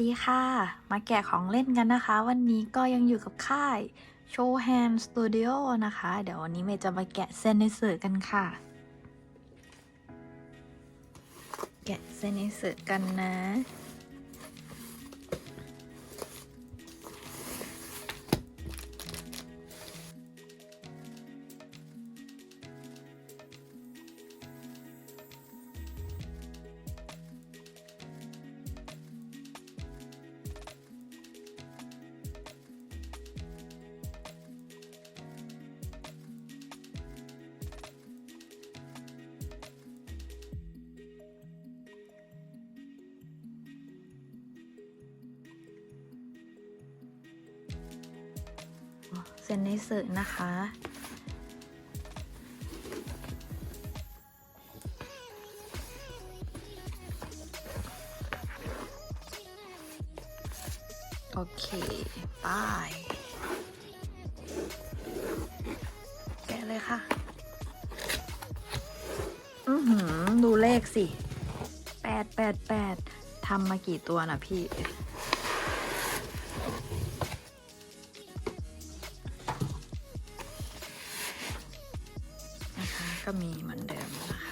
ดีค่ะ มาแกะของเล่นกันนะคะ วันนี้ก็ยังอยู่กับค่าย Show Hand Studio นะคะ เดี๋ยววันนี้เมย์จะมาแกะเซนในสื่อกันค่ะ แกะเซนในสื่อกันนะ เซนในสื่อนะคะ โอเคไป้ายแกะเลยค่ะ อือหือ ดูเลขสิแปดแปดแปดทำมากี่ตัวนะพี่ ก็มีเหมือนเดิมนะคะ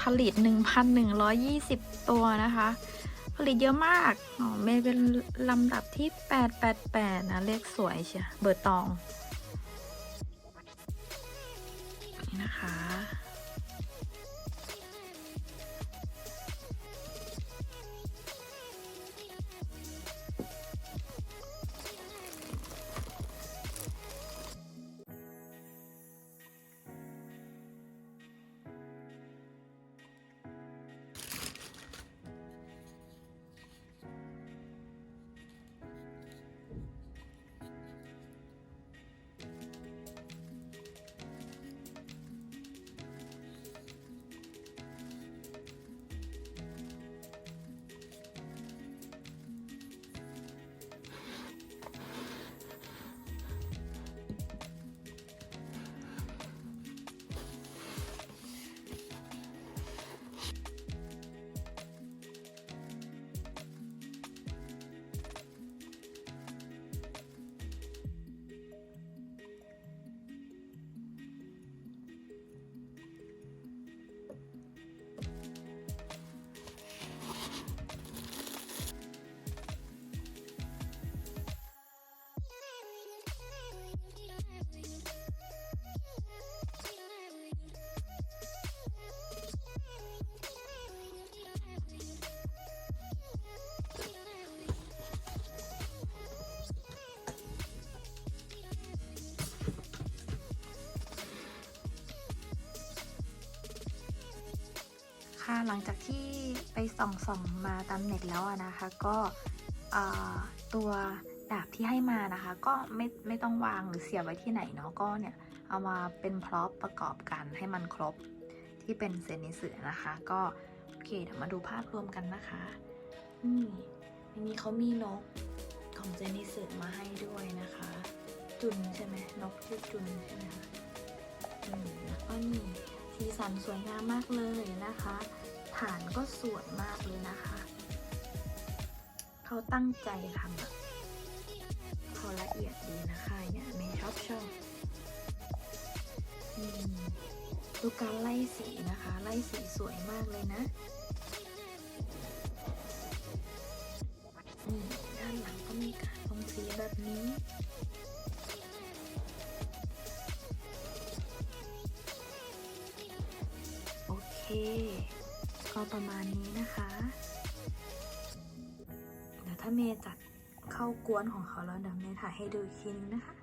ผลิต 1,120 ตัวนะคะ ผลิตเยอะมากอ๋อเมย์เป็นลำดับที่ 888 นะ เลขสวยเชียเบอร์ตองนี่นะคะ หลังจากที่ไปส่องส่องมาตามเน็ตแล้วนะคะ ก็ตัวดาบที่ให้มานะคะ ก็ไม่ไม่ต้องวางหรือเสียบไว้ที่ไหนเนาะก็เนี่ยเอามาเป็นพร็อพประกอบกันให้มันครบที่เป็นเซนิเสือนะคะ ก็โอเคเดี๋ยวมาดูภาพรวมกันนะคะนี่ในนี้เขามีนกของเจนิสึมาให้ด้วยนะคะ จุนใช่ไหมนกชื่อจุนใช่ไหมคะอืมแล้วก็นี่สีสันสวยงามมากเลยนะคะ ฐานก็สวยมากเลยนะคะ เขาตั้งใจทำอะเขาละเอียดดีนะคะเนี่ยเมย์ชอบชอบดูการไล่สีนะคะ ไล่สีสวยมากเลยนะนี่ด้านหลังก็มีการลงสีแบบนี้โอเค ก็ประมาณนี้นะคะเดี๋ยวถ้าเมย์จัดเข้ากวนของเขาแล้วเดี๋ยวเมย์ถ่ายให้ดูอีกทีนึงนะคะ